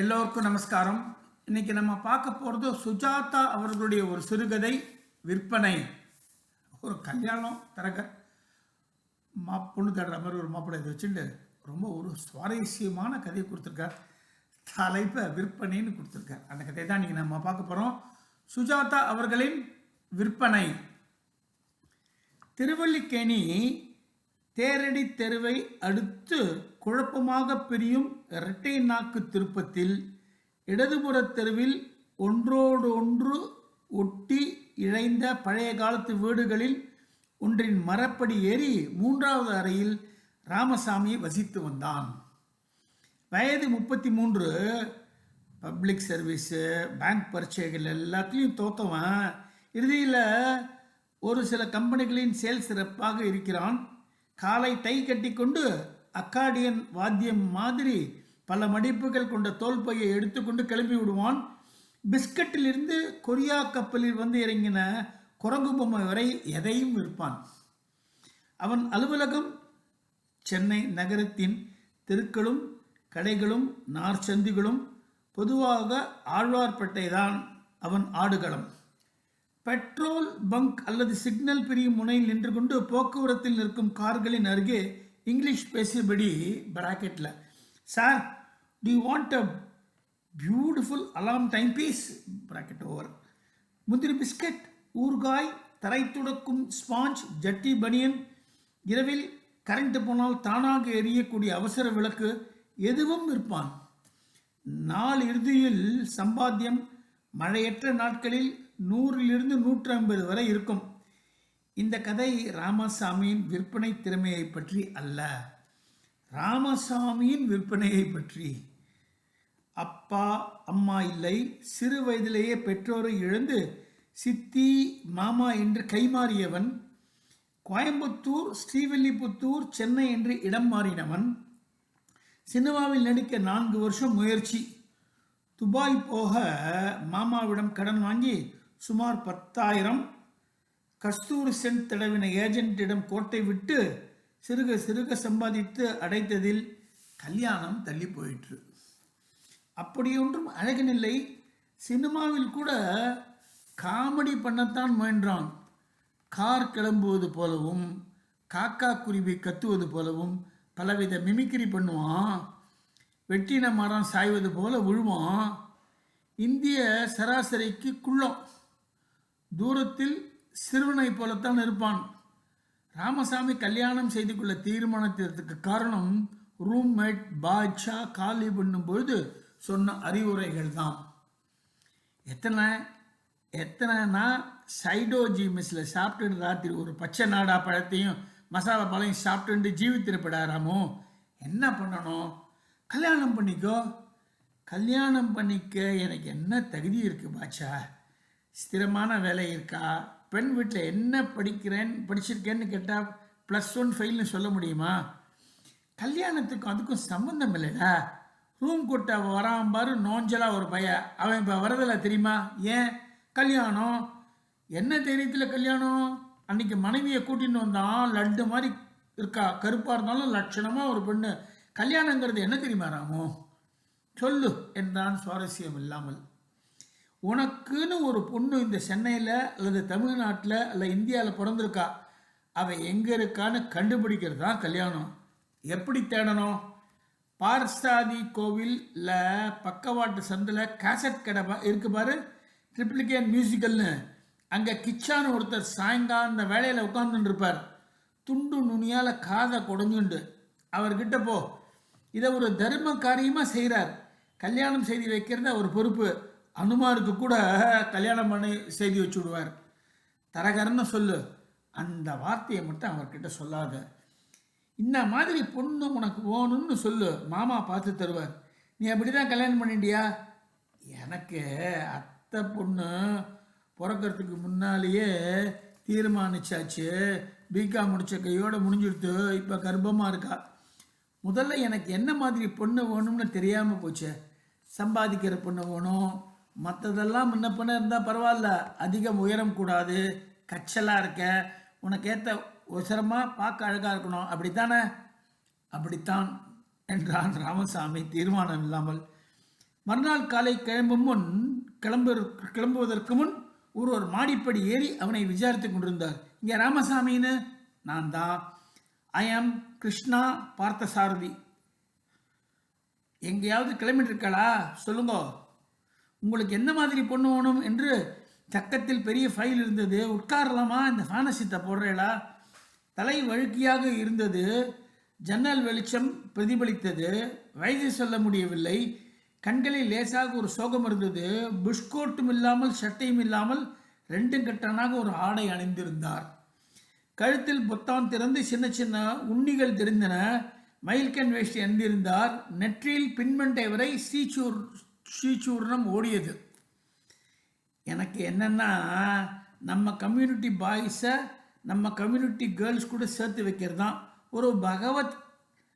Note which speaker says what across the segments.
Speaker 1: எல்லோருக்கும் நமஸ்காரம். இன்னைக்கு நம்ம பார்க்க போகிறது சுஜாதா அவர்களுடைய ஒரு சிறுகதை விற்பனை. ஒரு கல்யாணம் திறக்க. மா பொண்ணு தேடுற மாதிரி ஒரு மாப்பிள்ளை இதை வச்சுட்டு ரொம்ப ஒரு சுவாரஸ்யமான கதையை கொடுத்துருக்கார். தலைப்பை விற்பனைன்னு கொடுத்துருக்கார். அந்த கதையை தான் இன்னைக்கு நம்ம பார்க்க போகிறோம் சுஜாதா அவர்களின் விற்பனை. திருவல்லிக்கேணி தேரடி தெருவை அடுத்து குழப்பமாக பிரியும் இரட்டை நாக்கு திருப்பத்தில் இடதுபுற தெருவில் ஒன்றோடு ஒன்று ஒட்டி இழைந்த பழைய காலத்து வீடுகளில் ஒன்றின் மரப்படி ஏறி மூன்றாவது அறையில் ராமசாமி வசித்து வந்தான். வயது முப்பத்தி மூன்று பப்ளிக் சர்வீஸு பேங்க் பரீட்சைகள் எல்லாத்துலேயும் தோத்தவன். இறுதியில் ஒரு சில கம்பெனிகளின் சேல்ஸ் சிறப்பாக இருக்கிறான். காலை டை கட்டிக்கொண்டு அக்காடியன் வாத்தியம் மாதிரி பல மடிப்புகள் கொண்ட தோல்பையை எடுத்துக்கொண்டு கிளம்பி விடுவான் பிஸ்கட்டிலிருந்து கொரியா கப்பலில் வந்து இறங்கின குரங்கு பொம்மை வரை எதையும் விற்பான். அவன் அலுவலகம் சென்னை நகரத்தின் தெருக்களும் கடைகளும் நார்ச்சந்திகளும் பொதுவாக ஆழ்வார்பேட்டை தான் அவன் ஆடுகளம். பெட்ரோல் பங்க் அல்லது சிக்னல் பிரியும் முனையில் நின்று கொண்டு போக்குவரத்தில் நிற்கும் கார்களின் அருகே இங்கிலீஷ் பேசியபடி ப்ராக்கெட்டில் sir D want a beautiful alarm time piece bracket over முந்திரி பிஸ்கட் ஊறுகாய் தரை துடக்கும் ஸ்பாஞ்ச் ஜட்டி பனியன் இரவில் கரண்ட் போனால் தானாக எரியக்கூடிய அவசர விளக்கு எதுவும் விற்பான். நாள் இறுதியில் சம்பாத்தியம் மழையற்ற நாட்களில் நூறிலிருந்து நூற்றி ஐம்பது வரை இருக்கும். இந்த கதை ராமசாமியின் விற்பனை திறமையை பற்றி அல்ல. ராமசாமியின் விற்பனையை பற்றி. அப்பா அம்மா இல்லை. சிறு வயதிலேயே பெற்றோரை இழந்து சித்தி மாமா என்று கைமாறியவன். கோயம்புத்தூர் ஸ்ரீவில்லிபுத்தூர் சென்னை என்று இடம் மாறினவன். சினிமாவில் நடிக்க நான்கு வருஷம் முயற்சி. துபாய் போக மாமாவிடம் கடன் வாங்கி சுமார் பத்தாயிரம் கஸ்தூரி சென்ட் தடவின ஏஜென்ட்டிடம் கோட்டை விட்டு சிறுக சிறுக சம்பாதித்து அடைத்ததில் கல்யாணம் தள்ளி போயிற்று. அப்படியொன்றும் அழகனில்லை. சினிமாவில் கூட காமெடி பண்ணத்தான் முயன்றான். கார் கிளம்புவது போலவும் காக்கா குருவி கத்துவது போலவும் பலவித மிமிக்ரி பண்ணுவான். வெட்டின மரம் சாய்வது போல விழுவான் இந்திய சராசரிக்கு குள்ளம். தூரத்தில் சிறுவனை போலத்தான் இருப்பான். ராமசாமி கல்யாணம் செய்து கொள்ள தீர்மானத்திற்கு காரணம் ரூம்மேட் பாட்ஷா காலி பண்ணும் பொழுது சொன்ன அறிவுரைகள் தான் எத்தனை எத்தனைனா சைடோஜி மிஸ்ஸில் சாப்பிட்டு ராத்திரி ஒரு பச்சை நாடா பழத்தையும் மசாலா பழம் சாப்பிட்டு ஜீவித்திருப்படாராமோ? என்ன பண்ணணும்? கல்யாணம் பண்ணிக்கோ. கல்யாணம் பண்ணிக்க எனக்கு என்ன தகுதி இருக்குது பாட்சா ஸ்திரமான வேலை இருக்கா? பெண் வீட்டில் என்ன படிக்கிறேன் படிச்சிருக்கேன்னு கேட்டால் ப்ளஸ் ஒன் ஃபெயில்னு சொல்ல முடியுமா? கல்யாணத்துக்கும் அதுக்கும் சம்மந்தம் இல்லைல்ல ரூம் கூட்ட வரான் பாரு நோஞ்சலாக ஒரு பையன் அவன் இப்போ வரதில்லை தெரியுமா? ஏன்? கல்யாணம். என்ன தைரியத்தில் கல்யாணம்? அன்னைக்கு மனைவியை கூட்டின்னு வந்தான் லட்டு மாதிரி இருக்கா? கருப்பாக இருந்தாலும் லட்சணமாக ஒரு பெண்ணு. கல்யாணங்கிறது என்ன தெரியுமா ராமு? சொல்லு. என்றான் சுவாரஸ்யம் இல்லாமல். உனக்குன்னு ஒரு பொண்ணு இந்த சென்னையில் அல்லது தமிழ்நாட்டில் அல்ல இந்தியாவில் பிறந்திருக்கா அவள் எங்கே இருக்கான்னு கண்டுபிடிக்கிறது தான் கல்யாணம். எப்படி தேடணும்? பார்சாதி கோவிலில் பக்கவாட்டு சந்தில் கேசட் கடை இருக்கு பாரு. ட்ரிப்ளிகேன் மியூசிக்கல்னு அங்கே கிச்சான்னு ஒருத்தர் சாயங்காலம் அந்த வேலையில் உட்காந்துட்டு இருப்பார் துண்டு நுனியால் காதை குடஞ்சுண்டு. அவர்கிட்ட போ. இதை ஒரு தர்ம காரியமாக செய்கிறார் கல்யாணம் செய்து வைக்கிறது அவர் பொறுப்பு. அனுமாருக்கு கூட கல்யாணம் பண்ணி செய்தி வச்சு விடுவார். தரகரன்னு சொல்லு. அந்த வார்த்தையை மட்டும் அவர்கிட்ட சொல்லாத. இந்த மாதிரி பொண்ணு உனக்கு வேணும்னு சொல்லு. மாமா பார்த்து தருவார். நீ அப்படி தான் கல்யாணம் பண்ணிட்டியா? எனக்கு அத்தை பொண்ணு பிறக்கறதுக்கு முன்னாலேயே தீர்மானிச்சாச்சு. பிகா முடிச்ச கையோடு முடிஞ்சிடுத்து இப்போ கர்ப்பமாக இருக்கா? முதல்ல எனக்கு என்ன மாதிரி பொண்ணு வேணும்னு தெரியாமல் போச்சு. சம்பாதிக்கிற பொண்ணு வேணும். மற்றதெல்லாம் முன்ன பண்ண இருந்தால் பரவாயில்ல. அதிகம் உயரம் கூடாது. கச்சலாக இருக்க. உனக்கு ஏற்ற உசரமாக பார்க்க அழகாக இருக்கணும். அப்படித்தானே? அப்படித்தான் என்றான் ராமசாமி தீர்மானம் இல்லாமல். மறுநாள் காலை கிளம்பும் முன் கிளம்பு கிளம்புவதற்கு முன் ஒருவர் மாடிப்படி ஏறி அவனை விசாரித்து கொண்டிருந்தார். இங்கே ராமசாமின்னு? நான் தான் ஐ ஆம் கிருஷ்ணா பார்த்தசாரதி எங்கேயாவது கிளம்பிட்டு இருக்காளா? சொல்லுங்க. உங்களுக்கு என்ன மாதிரி பொண்ணு வேணும் என்று சக்கத்தில் பெரிய ஃபைல் இருந்தது. உட்காரலாமா? இந்த ஃபேனசித்தை போடுறேளா தலை வழுக்கியாக இருந்தது. ஜன்னல் வெளிச்சம் பிரதிபலித்தது. வயது சொல்ல முடியவில்லை. கண்களில் லேசாக ஒரு சோகம் இருந்தது. புஷ்கோட்டும் இல்லாமல் சட்டையும் இல்லாமல் ரெண்டும் கட்டனாக ஒரு ஆடை அணிந்திருந்தார். கழுத்தில் பொத்தான் திறந்து சின்ன சின்ன உண்ணிகள் தெரிந்தன. மயில்கண் வேஷ்டி அணிந்திருந்தார் நெற்றியில் பின்மண்டை வரை சீச்சூர் ஸ்ரீசூர்ணம் ஓடியது. எனக்கு என்னென்னா நம்ம கம்யூனிட்டி பாய்ஸை நம்ம கம்யூனிட்டி கேர்ள்ஸ் கூட சேர்த்து வைக்கிறது தான் ஒரு பகவத்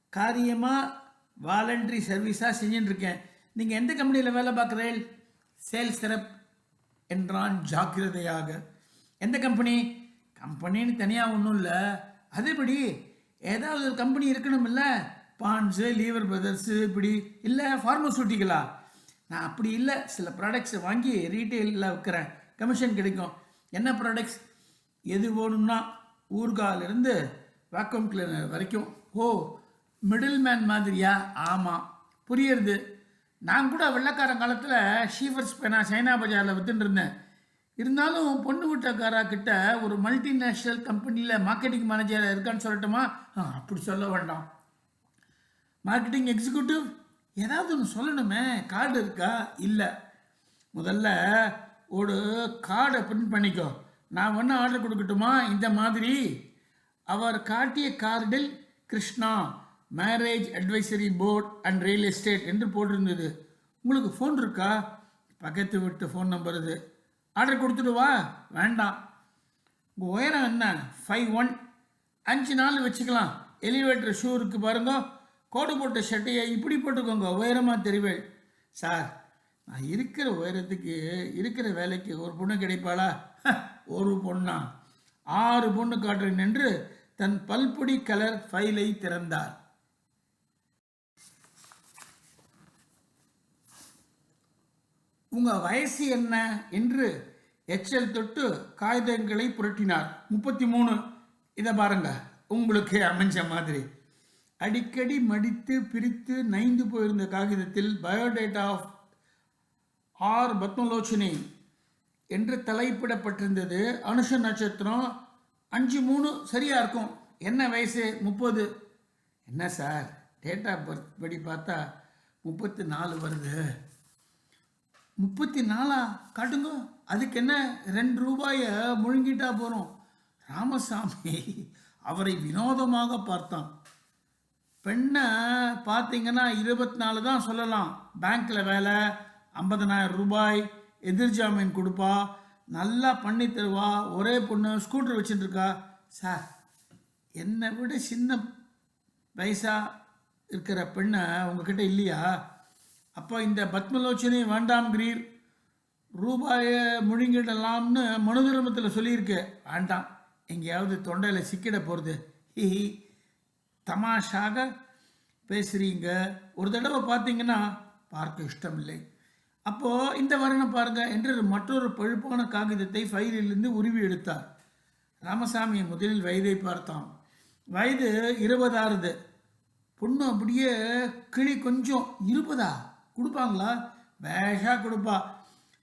Speaker 1: காரியமாக வாலண்டரி சர்வீஸாக செஞ்சுட்டுருக்கேன். நீங்கள் எந்த கம்பெனியில் வேலை பார்க்குறீள் சேல்ஸ் சிறப் என்றான் ஜாக்கிரதையாக. எந்த கம்பெனி கம்பெனின்னு தனியாக ஒன்றும் இல்லை. அதேபடி ஏதாவது ஒரு கம்பெனி இருக்கணும் இல்லை பான்ஸு லீவர் பிரதர்ஸு இப்படி. இல்லை ஃபார்மசூட்டிக்கலா நான் அப்படி இல்லை. சில ப்ராடக்ட்ஸை வாங்கி ரீட்டெயிலில் விற்கிறேன் கமிஷன் கிடைக்கும். என்ன ப்ராடக்ட்ஸ் எது வேணும்னா ஊர்காலிருந்து வேக்யூம் கிளீனர் வரைக்கும். ஓ மிடில் மேன் மாதிரியா? ஆமாம் புரியுறது நான் கூட வெள்ளைக்காரன் காலத்தில் ஷீஃபர்ஸ் பேனா சைனா பஜாரில் வித்துட்டு இருந்தேன். இருந்தாலும் பொண்ணு வீட்டக்காரா கிட்ட ஒரு மல்டிநேஷ்னல் கம்பெனியில் மார்க்கெட்டிங் மேனேஜர் இருக்கான்னு சொல்லட்டுமா? அப்படி சொல்ல வேண்டாம். மார்க்கெட்டிங் எக்ஸிக்யூட்டிவ் ஏதாவது ஒன்று சொல்லணுமே? கார்டு இருக்கா? இல்லை. முதல்ல ஒரு கார்டை பிரிண்ட் பண்ணிக்கோ. நான் ஒன்று ஆர்டர் கொடுக்கட்டுமா? இந்த மாதிரி. அவர் காட்டிய கார்டில் Krishna marriage advisory board and real estate என்று போட்டிருந்தது. உங்களுக்கு ஃபோன் இருக்கா? பக்கத்து வீட்டு ஃபோன் நம்பர் இது. ஆர்டர் கொடுத்துடுவா வேண்டாம். உங்கள் உயரம் என்ன? ஃபைவ் ஒன் அஞ்சு நாள் வச்சுக்கலாம். எலிவேட்டர் ஷூ இருக்குது பாருங்கள் கோடு போட்ட ஷர்ட்டையை இப்படி போட்டுக்கோங்க உயரமாக தெரிவேள். சார் நான் இருக்கிற உயரத்துக்கு இருக்கிற வேலைக்கு ஒரு பொண்ணு கிடைப்பாளா? ஒரு பொண்ணா? ஆறு பொண்ணு காட்டுறேன் என்று தன் பல்பொடி கலர் ஃபைலை திறந்தார் உங்கள் வயசு என்ன என்று எச்சல் தொட்டு காகிதங்களை புரட்டினார். முப்பத்தி மூணு. இதை பாருங்க உங்களுக்கு அமைஞ்ச மாதிரி. அடிக்கடி மடித்து பிரித்து நைந்து போயிருந்த காகிதத்தில் பயோடேட்டா ஆஃப் ஆர் பத்மலோச்சனை என்று தலைப்பிடப்பட்டிருந்தது. அனுஷ நட்சத்திரம் அஞ்சு மூணு சரியாக இருக்கும். என்ன வயசு? முப்பது. என்ன சார்? டேட் ஆஃப் பர்த் படி பார்த்தா முப்பத்தி நாலு வருது. முப்பத்தி நாலா? காட்டுங்க. அதுக்கு என்ன? ரெண்டு ரூபாயை முழுங்கிட்டா போகிறோம் ராமசாமி அவரை வினோதமாக பார்த்தான். பெண்ணை பார்த்தீங்கன்னா இருபத்தி நாலு தான் சொல்லலாம். பேங்க்கில் வேலை ஐம்பதனாயிரம் ரூபாய் எதிர்ஜாமீன் கொடுப்பா நல்லா பண்ணி தருவா ஒரே பொண்ணு ஸ்கூட்டர் வச்சுட்டு இருக்கா. சார் என்னை விட சின்ன வயசாக இருக்கிற பெண்ணை உங்ககிட்ட இல்லையா? அப்போ இந்த பத்மலோச்சனை வேண்டாம்கிறீர் ரூபாயை முழுங்கிடலாம்னு மனுதர்மத்தில் சொல்லியிருக்கு. வேண்டாம். எங்கேயாவது தொண்டையில் சிக்கிட போகிறது ஹி. தமாஷாக பேசுகிறீங்க ஒரு தடவை பார்த்தீங்கன்னா பார்க்க இஷ்டம் இல்லை அப்போது இந்த வர்ணம் பாருங்க என்று மற்றொரு பழுப்பான காகிதத்தை ஃபைலிலிருந்து உருவி எடுத்தார். ராமசாமி முதலில் வயதை பார்த்தான். வயது இருபதாறுது. பொண்ணு அப்படியே கிளி கொஞ்சம் இருபதா? கொடுப்பாங்களா? வேஷாக கொடுப்பா.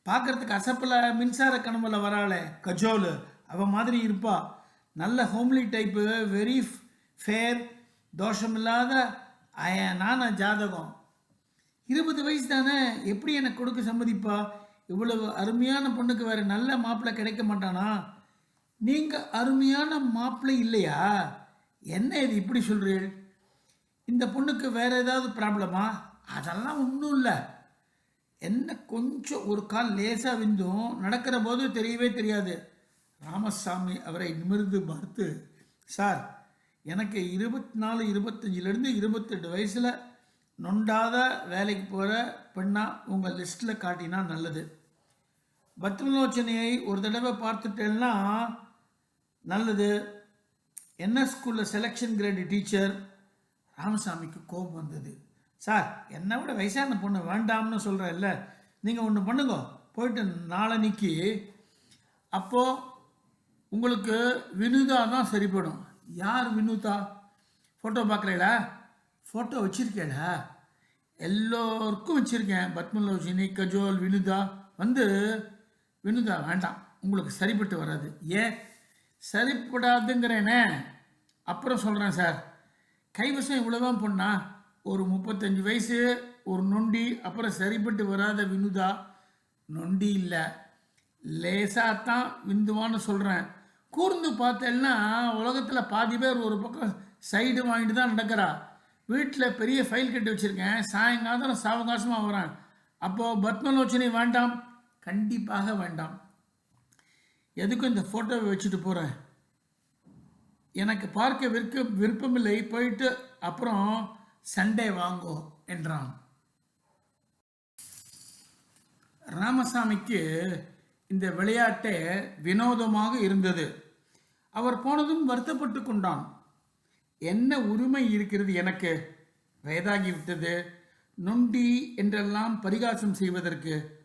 Speaker 1: பார்க்கறதுக்கு அசப்பில் மின்சார கனவுல வராளே கஜோல். அவ மாதிரி இருப்பா. நல்ல ஹோம்லி டைப்பு வெரி ஃபேர் தோஷமில்லாத அயனான ஜாதகம். இருபது வயசு தானே எப்படி எனக்கு கொடுக்க சம்மதிப்பா? இவ்வளவு அருமையான பொண்ணுக்கு வேற நல்ல மாப்பிள்ளை கிடைக்க மாட்டானா? நீங்கள் அருமையான மாப்பிள்ளை இல்லையா? என்ன இது இப்படி சொல்றீர்கள்? இந்த பொண்ணுக்கு வேற ஏதாவது ப்ராப்ளமா? அதெல்லாம் ஒன்றும் இல்லை. என்ன கொஞ்சம் ஒரு கால் லேசாக விந்தும் நடக்கிற போது தெரியவே தெரியாது. ராமசாமி அவரை நிமிர்ந்து பார்த்து சார் எனக்கு இருபத்தி நாலு இருபத்தஞ்சிலேருந்து இருபத்தெட்டு வயசில் நொண்டாத வேலைக்கு போகிற பெண்ணாக உங்கள் லிஸ்ட்டில் காட்டினா நல்லது. பத்மலோச்சனையை ஒரு தடவை பார்த்துட்டேன்னா நல்லது. என்ன ஸ்கூலில் செலெக்ஷன் கிரேடு டீச்சர்? ராமசாமிக்கு கோபம் வந்தது. சார் என்னை விட வயசான பொண்ணு வேண்டாம்னு சொல்கிறேன்ல நீங்கள் ஒன்று பண்ணுங்க. போயிட்டு நாளன்னைக்கு அப்போது உங்களுக்கு வினுதா தான் சரிப்படும். யார் வினுதா? ஃபோட்டோ பார்க்குறீங்களா ஃபோட்டோ வச்சுருக்கேடா எல்லோருக்கும் வச்சுருக்கேன். பத்மலோஷினி கஜோல் வினுதா. வந்து வினுதா வேண்டாம். உங்களுக்கு சரிப்பட்டு வராது. ஏன் சரிப்படாதுங்கிறேனே. அப்புறம் சொல்கிறேன் சார். கைவசம் இவ்வளோதான் பொண்ணா? ஒரு முப்பத்தஞ்சு வயசு ஒரு நொண்டி அப்புறம் சரிப்பட்டு வராத வினுதா. நொண்டி இல்லை. லேசாக தான் விந்துவான்னு சொல்கிறேன் கூர்ந்து பார்த்தேன்னா உலகத்தில் பாதி பேர் ஒரு பக்கம் சைடு வாங்கிட்டு தான் நடக்கிறா. வீட்டில் பெரிய ஃபைல் கட்டி வச்சுருக்கேன். சாயங்காலம் சாவகாசமாக வரேன். அப்போது பத்மலோச்சனை வேண்டாம். கண்டிப்பாக வேண்டாம். எதுக்கும் இந்த ஃபோட்டோவை வச்சுட்டு போகிறேன் எனக்கு பார்க்க விற்க விருப்பமில்லை. போயிட்டு அப்புறம் சண்டே வாங்கோ என்றான். ராமசாமிக்கு இந்த விளையாட்டே வினோதமாக இருந்தது. அவர் போனதும் வருத்தப்பட்டு கொண்டான். என்ன உரிமை இருக்கிறது எனக்கு? வயதாகிவிட்டது நொண்டி என்றெல்லாம் பரிகாசம் செய்வதற்கு.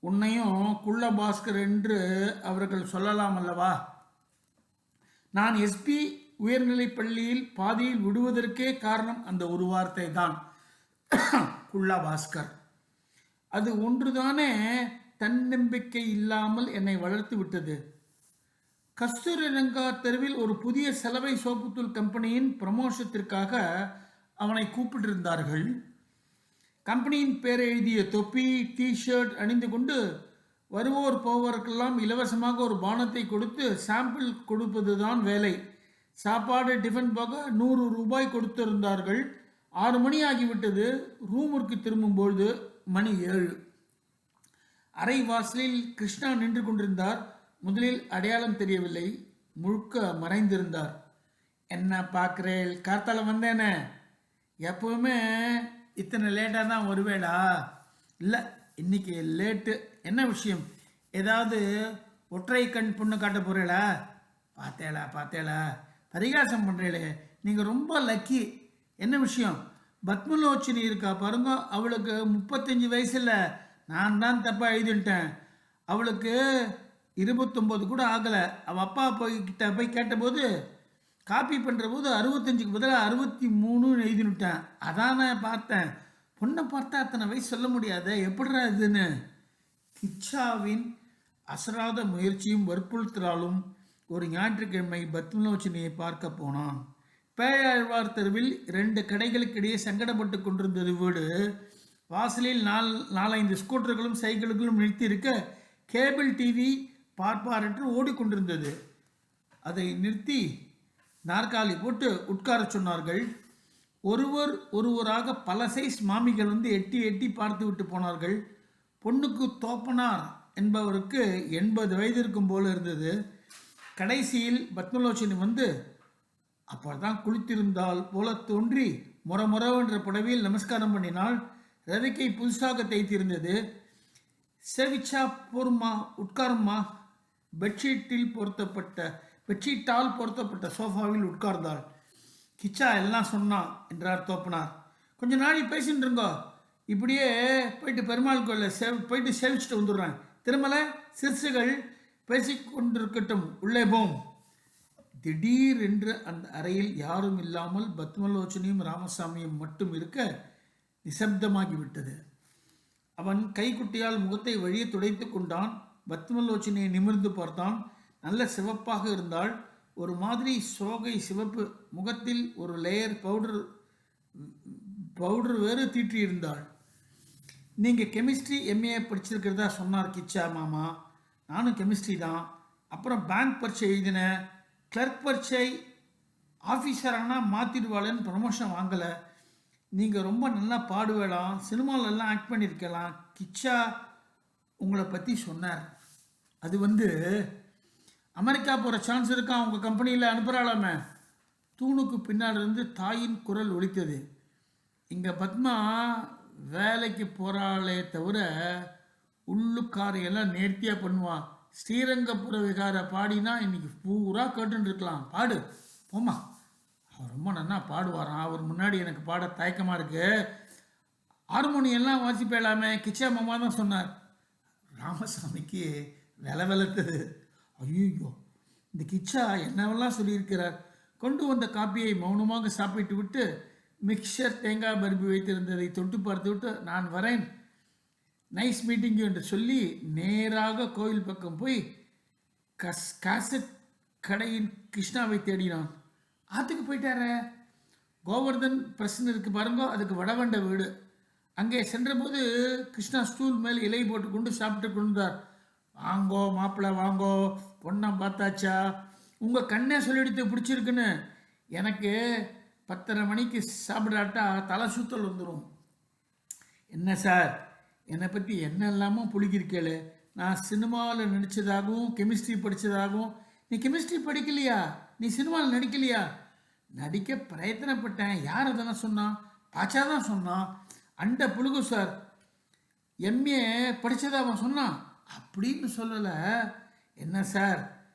Speaker 1: உன்னையும் குள்ள பாஸ்கர் என்று அவர்கள் சொல்லலாம் அல்லவா? நான் எஸ்பி உயர்நிலைப் பள்ளியில் பாதியில் விடுவதற்கே காரணம் அந்த ஒரு வார்த்தை தான் குள்ளா பாஸ்கர். அது ஒன்றுதானே? தன்னம்பிக்கை இல்லாமல் என்னை வளர்த்து விட்டது. கஸ்தூரிரங்கா தெருவில் ஒரு புதிய சலவை சோப்புத்தூள் கம்பெனியின் ப்ரமோஷத்திற்காக அவனை கூப்பிட்டிருந்தார்கள். கம்பெனியின் பேர் எழுதிய தொப்பி டிஷர்ட் அணிந்து கொண்டு வருவோர் போவோருக்கெல்லாம் இலவசமாக ஒரு பானத்தை கொடுத்து சாம்பிள் கொடுப்பது தான் வேலை. சாப்பாடு டிஃபன் போக நூறு ரூபாய் கொடுத்திருந்தார்கள். ஆறு மணி ஆகிவிட்டது. ரூமிற்கு திரும்பும்பொழுது மணி ஏழு. அறை வாசலில் கிருஷ்ணா நின்று கொண்டிருந்தார். முதலில் அடையாளம் தெரியவில்லை. முழுக்க மறைந்திருந்தார். என்ன பார்க்குறேன் கார்த்தால வந்தேனே. எப்பவுமே இத்தனை லேட்டாக தான் வருவேடா. இல்லை இன்னைக்கு லேட்டு. என்ன விஷயம்? ஏதாவது ஒற்றை கண் பொண்ணு காட்ட போகிறீளா பார்த்தேளா பார்த்தேளா. பரிகாசம் பண்ணுறீளே நீங்கள் ரொம்ப லக்கி. என்ன விஷயம்? பத்மலோச்சினி இருக்கா பாருங்க. அவளுக்கு முப்பத்தஞ்சு வயசில் நான் தான் தப்பாக எழுதிட்டேன் அவளுக்கு இருபத்தொம்போது கூட ஆகலை. அவள் அப்பா போய் கிட்ட போய் கேட்டபோது காப்பி பண்ணுற போது அறுபத்தஞ்சுக்கு பதிலாக அறுபத்தி மூணுன்னு எழுதினுட்டேன் அதான் நான் பார்த்தேன். பொண்ணை பார்த்தா அத்தனை வயசு சொல்ல முடியாத. எப்படிடா இதுன்னு? கிச்சாவின் அசராத முயற்சியும் வற்புறுத்தலாலும் ஒரு ஞாயிற்றுக்கிழமை பத்மலோச்சனையை பார்க்க போனான். பேயாழ்வார் தெருவில் இரண்டு கடைகளுக்கிடையே சங்கடப்பட்டு கொண்டிருந்தது வீடு வாசலில் நால் நாலஞ்சு ஸ்கூட்டர்களும் சைக்கிள்களும் நிறுத்தியிருக்க கேபிள் டிவி பார்ப்பாரற்று ஓடிக்கொண்டிருந்தது. அதை நிறுத்தி நாற்காலி போட்டு உட்காரச் சொன்னார்கள். ஒருவர் ஒருவராக பல சைஸ் மாமிகள் வந்து எட்டி எட்டி பார்த்து விட்டு போனார்கள். பொண்ணுக்கு தோப்பனார் என்பவருக்கு எண்பது வயது இருக்கும் போல இருந்தது. கடைசியில் பத்மலோச்சனி வந்து அப்போதான் குளித்திருந்தால் போல தோன்றி முறமுறவென்ற புடவையில் நமஸ்காரம் பண்ணினாள் ரவிக்கை புதுசாக தைத்திருந்தது செவிச்சா போருமா உட்காருமா பெட்ஷீட்டில் பொருத்தப்பட்ட பெட்ஷீட்டால் பொருத்தப்பட்ட சோஃபாவில் உட்கார்ந்தாள். கிச்சா எல்லாம் சொன்னான் என்றார் தோப்பனார். கொஞ்ச நாளை பேசிட்டு இருங்கோ. இப்படியே போயிட்டு பெருமாள் கோயிலில் செவ் போயிட்டு சேவிச்சுட்டு வந்துடுறேன். திருமல சிறுசுகள் பேசிக்கொண்டிருக்கட்டும் உள்ளே போம். திடீர் என்று அந்த அறையில் யாரும் இல்லாமல் பத்மலோச்சனையும் ராமசாமியும் மட்டும் இருக்க நிசப்தமாகிவிட்டது. அவன் கைக்குட்டியால் முகத்தை வழியே துடைத்து கொண்டான். பத்மலோச்சனையை நிமிர்ந்து பார்த்தான். நல்ல சிவப்பாக இருந்தால் ஒரு மாதிரி சோகை சிவப்பு. முகத்தில் ஒரு லேயர் பவுடர் பவுடர் வேறு தீட்டியிருந்தாள் நீங்கள் கெமிஸ்ட்ரி எம்ஏ படிச்சிருக்கிறதா சொன்னார் கிச்சா மாமா. நானும் கெமிஸ்ட்ரி தான். அப்புறம் பேங்க் பரீட்சை எழுதினேன் கிளர்க் பரீட்சை ஆஃபீஸரானால் மாற்றிடுவாளன்னு ப்ரமோஷன் வாங்கலை. நீங்கள் ரொம்ப நல்லா பாடுவேலாம் சினிமாவிலலாம் ஆக்ட் பண்ணியிருக்கலாம் கிச்சா உங்களை பற்றி சொன்னார். அது வந்து அமெரிக்கா போகிற சான்ஸ் இருக்கா? உங்கள் கம்பெனியில் அனுப்புகிறாளாமே தூணுக்கு பின்னால் இருந்து தாயின் குரல் ஒழித்தது இங்கே பத்மா வேலைக்கு போகிறாளே தவிர உள்ளுக்காரையெல்லாம் நேர்த்தியாக பண்ணுவான் ஸ்ரீரங்கபுர விகார பாடினா இன்னைக்கு பூரா கேட்டுருக்கலாம் இருக்கலாம். பாடு போமா அவர் ரொம்ப நன்னா பாடுவாராம் அவர் முன்னாடி எனக்கு பாட தயக்கமாக இருக்கு. ஹார்மோனியெல்லாம் வாசிப்பேலாமே கிச்சா மாமா தான் சொன்னார். ராமசாமிக்கு வில வெளுத்தது ஐயோ இந்த கிச்சா என்னவெல்லாம் சொல்லியிருக்கிறார்? கொண்டு வந்த காப்பியை மௌனமாக சாப்பிட்டு விட்டு மிக்சர் தேங்காய் பருப்பி வைத்திருந்ததை தொட்டு பார்த்து விட்டு நான் வரேன். நைஸ் மீட்டிங் என்று சொல்லி நேராக கோயில் பக்கம் போய் கஸ் காசட் கடையின் கிருஷ்ணாவை தேடினான். ஆற்றுக்கு போயிட்டாரே? கோவர்தன் பிரசன் இருக்கு பாருங்க அதுக்கு வடவண்ட வீடு. அங்கே சென்றபோது கிருஷ்ணா ஸ்டூல் மேல் இலை போட்டு கொண்டு சாப்பிட்டு கொண்டார். வாங்கோ மாப்பிள்ளை வாங்கோ பொண்ணை பார்த்தாச்சா? உங்கள் கண்ணே சொல்லிடுத்து பிடிச்சிருக்குன்னு. எனக்கு பத்தரை மணிக்கு சாப்பிடாட்டா தலை சுத்தல் வந்துடும் என்ன சார்? என்னை பற்றி என்ன இல்லாமல் புளிக்கிருக்கேளு நான் சினிமாவில் நடித்ததாகவும் கெமிஸ்ட்ரி படித்ததாகவும் நீ கெமிஸ்ட்ரி படிக்கலையா? நீ சினிமாவில் நடிக்கலையா? நடிக்க பிரயத்தனப்பட்டேன். யார் அதெல்லாம் சொன்னான் பாச்சா தான் சொன்னான் அண்ட புழுகு சார். எம்ஏ படித்ததா அவன் சொன்னான். அப்படின்னு சொல்லலை. என்ன சார்?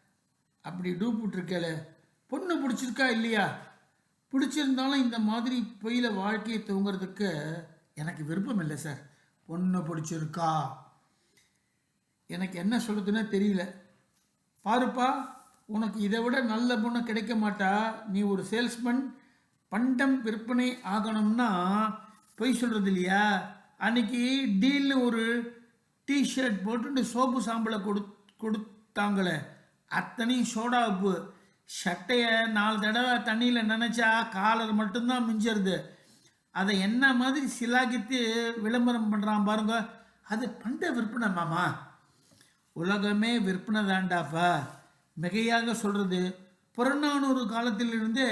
Speaker 1: அப்படி டூப் விட்டுருக்கல பொண்ணு பிடிச்சிருக்கா இல்லையா? பிடிச்சிருந்தாலும் இந்த மாதிரி பொயில வாழ்க்கையை தூங்குறதுக்கு எனக்கு விருப்பம் இல்லை சார். பொண்ணு பிடிச்சிருக்கா. எனக்கு என்ன சொல்லுதுன்னே தெரியல. பாருப்பா. உனக்கு இதை விட நல்ல பொண்ணு கிடைக்க மாட்டா. நீ ஒரு சேல்ஸ்மேன் பண்டம் விற்பனை ஆகணும்னா பொய் சொல்கிறது இல்லையா? அன்னைக்கு டீல்னு ஒரு டிஷர்ட் போட்டுட்டு சோப்பு சாம்பலை கொடு கொடுத்தாங்களே. அத்தனையும் சோடா உப்பு. சட்டையை நாலு தடவை தண்ணியில் நினச்சா காலர் மட்டும்தான் மிஞ்சிருது. அதை என்ன மாதிரி சிலாகித்து விளம்பரம் பண்ணுறான் பாருங்க. அது பண்ட விற்பனை மாமா. உலகமே விற்பனை தாண்டாப்பா மிகையாக சொல்கிறது புறநானூறு காலத்திலிருந்தே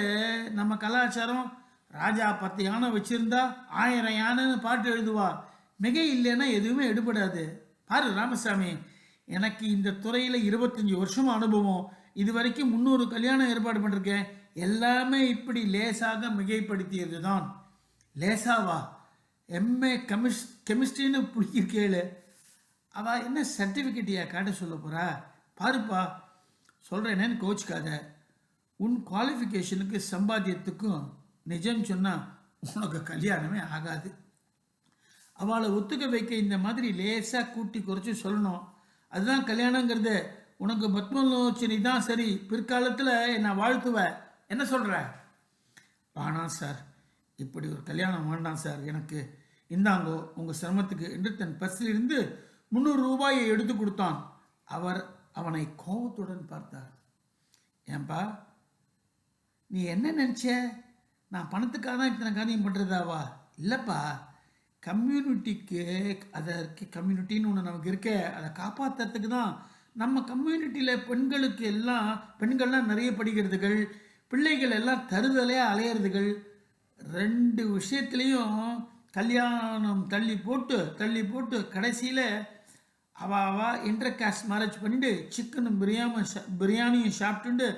Speaker 1: நம்ம கலாச்சாரம் ராஜா பத்து யானை வச்சுருந்தா ஆயிரம் யானைன்னு பாட்டு எழுதுவா. மிகை இல்லைன்னா எதுவுமே எடுபடாது. பாரு ராமசாமி எனக்கு இந்த துறையில் இருபத்தஞ்சி வருஷம் அனுபவம். இது வரைக்கும் முந்நூறு கல்யாணம் ஏற்பாடு பண்ணிருக்கேன். எல்லாமே இப்படி லேசாக மிகைப்படுத்தியது தான் லேசாவா எம்ஏ கெமிஸ் கெமிஸ்ட்ரின்னு பிடிக்கிருக்கேளு அவள் என்ன சர்டிஃபிகேட்டியா காட்ட சொல்ல போகிறா பாருப்பா சொல்கிறேனேன்னு கோச்சிக்காத. உன் குவாலிஃபிகேஷனுக்கு சம்பாத்தியத்துக்கும் நிஜம் சொன்னால் உனக்கு கல்யாணமே ஆகாது. அவளை ஒத்துக்க வைக்க இந்த மாதிரி லேசாக கூட்டி குறைச்சி சொல்லணும். அதுதான் கல்யாணங்கிறது. உனக்கு பத்மலோச்சனி தான் சரி. பிற்காலத்தில் என்னை வாழ்த்துவ. என்ன சொல்கிற வேணாம் சார். இப்படி ஒரு கல்யாணம் வேண்டாம் சார். எனக்கு இந்தாங்கோ உங்கள் சிரமத்துக்கு என்று தன் பர்சிலிருந்து முந்நூறு ரூபாயை எடுத்து கொடுத்தான். அவர் அவனை கோபத்துடன் பார்த்தார். ஏன்பா நீ என்ன நினச்ச? நான் பணத்துக்காக தான் இத்தனை காரியம் பண்ணுறதாவா இல்லைப்பா கம்யூனிட்டிக்கு அதற்கு கம்யூனிட்டின்னு ஒன்று நமக்கு இருக்க அதை காப்பாற்றுறதுக்கு தான் நம்ம கம்யூனிட்டியில் பெண்களுக்கு எல்லாம் பெண்கள்லாம் நிறைய படிக்கிறதுகள் பிள்ளைகள் எல்லாம் தருதலையாக அலையிறதுகள் ரெண்டு விஷயத்துலேயும் கல்யாணம் தள்ளி போட்டு தள்ளி போட்டு கடைசியில் அவ அவ இன்டர் காஸ்ட் மேரேஜ் பண்ணிட்டு சிக்கனும் பிரியாம பிரியாணியும் சாப்பிட்டுண்டு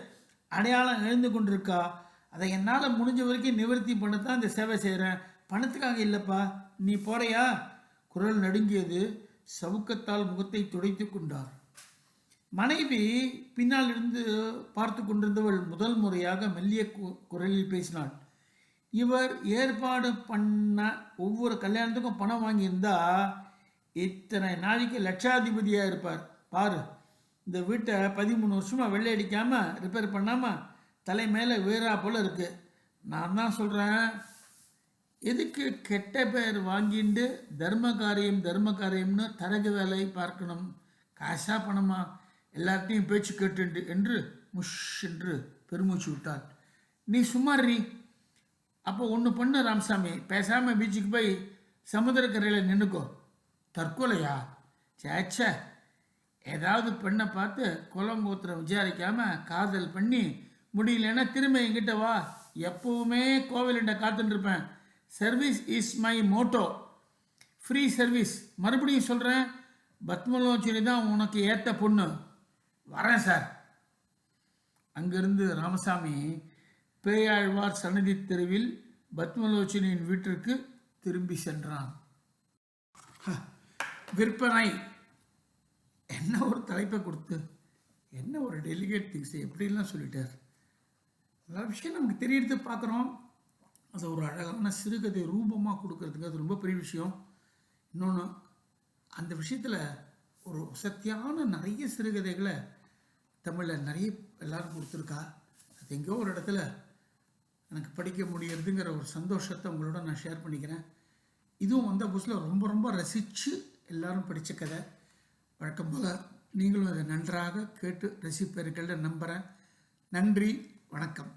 Speaker 1: அடையாளம் எழுந்து கொண்டிருக்கா. அதை என்னால் முடிஞ்ச வரைக்கும் நிவர்த்தி பண்ண தான் இந்த சேவை செய்கிறேன் பணத்துக்காக இல்லைப்பா நீ போறையா? குரல் நடுங்கியது சவுக்கத்தால் முகத்தை துடைத்து கொண்டார். மனைவி பின்னால் இருந்து பார்த்து கொண்டிருந்தவள் முதல் முறையாக மெல்லிய கு- குரலில் பேசினாள். இவர் ஏற்பாடு பண்ண ஒவ்வொரு கல்யாணத்துக்கும் பணம் வாங்கியிருந்தா இத்தனை நாளைக்கு லட்சாதிபதியாக இருப்பார். பாரு இந்த வீட்டை பதிமூணு வருஷமாக வெள்ளை அடிக்காமல் ரிப்பேர் பண்ணாமல் தலை மேலே வீரா போல் இருக்குது நான் தான் சொல்கிறேன் எதுக்கு கெட்ட பெயர் வாங்கிண்டு தர்ம காரியம் தர்ம காரியம்னு தரகு வேலை பார்க்கணும். காசா பணமா? எல்லார்ட்டையும் பேச்சு கேட்டுண்டு என்று முஷ் என்று பெருமூச்சு விட்டாள். நீ சும்மாறி அப்போ ஒன்று பண்ணு ராமசாமி. பேசாமல் பீச்சுக்கு போய் சமுதிரக்கரையில் நின்றுக்கோ தற்கொலையா? சேச்ச. ஏதாவது பெண்ணை பார்த்து குலங்கோத்திரம் விசாரிக்காம காதல் பண்ணி முடியலன்னா திரும்ப என்கிட்ட வா. எப்பவுமே கோவில்கிட்ட காத்துட்டு இருப்பேன் service is my motto free service மறுபடியும் சொல்கிறேன் பத்மலோச்சனி தான் உனக்கு ஏற்ற பொண்ணு. வரேன் சார். அங்கிருந்து ராமசாமி பேயாழ்வார் சன்னதி தெருவில் பத்மலோச்சனியின் வீட்டிற்கு திரும்பி சென்றான். ஹ, விற்பனை. என்ன ஒரு தலைப்பை கொடுத்து? என்ன ஒரு டெலிகேட் திங்ஸ் எப்படிலாம் சொல்லிட்டார்? எல்லா விஷயம் நமக்கு தெரியறது பார்க்குறோம். அதை ஒரு அழகான சிறுகதை ரூபமாக கொடுக்கறதுக்கு அது ரொம்ப பெரிய விஷயம். இன்னொன்று அந்த விஷயத்தில் ஒரு சத்தியான நிறைய சிறுகதைகளை தமிழில் நிறைய எல்லோரும் கொடுத்துருக்கா. அது எங்கேயோ ஒரு இடத்துல எனக்கு படிக்க முடியறதுங்கிற ஒரு சந்தோஷத்தை உங்களோட நான் ஷேர் பண்ணிக்கிறேன். இதுவும் வந்த புதுசில் ரொம்ப ரொம்ப ரசித்து எல்லாரும் படித்த கதை. வழக்கம் போல் நீங்களும் அதை நன்றாக கேட்டு ரசிப்பீர்கள் நம்புகிறேன் நன்றி வணக்கம்.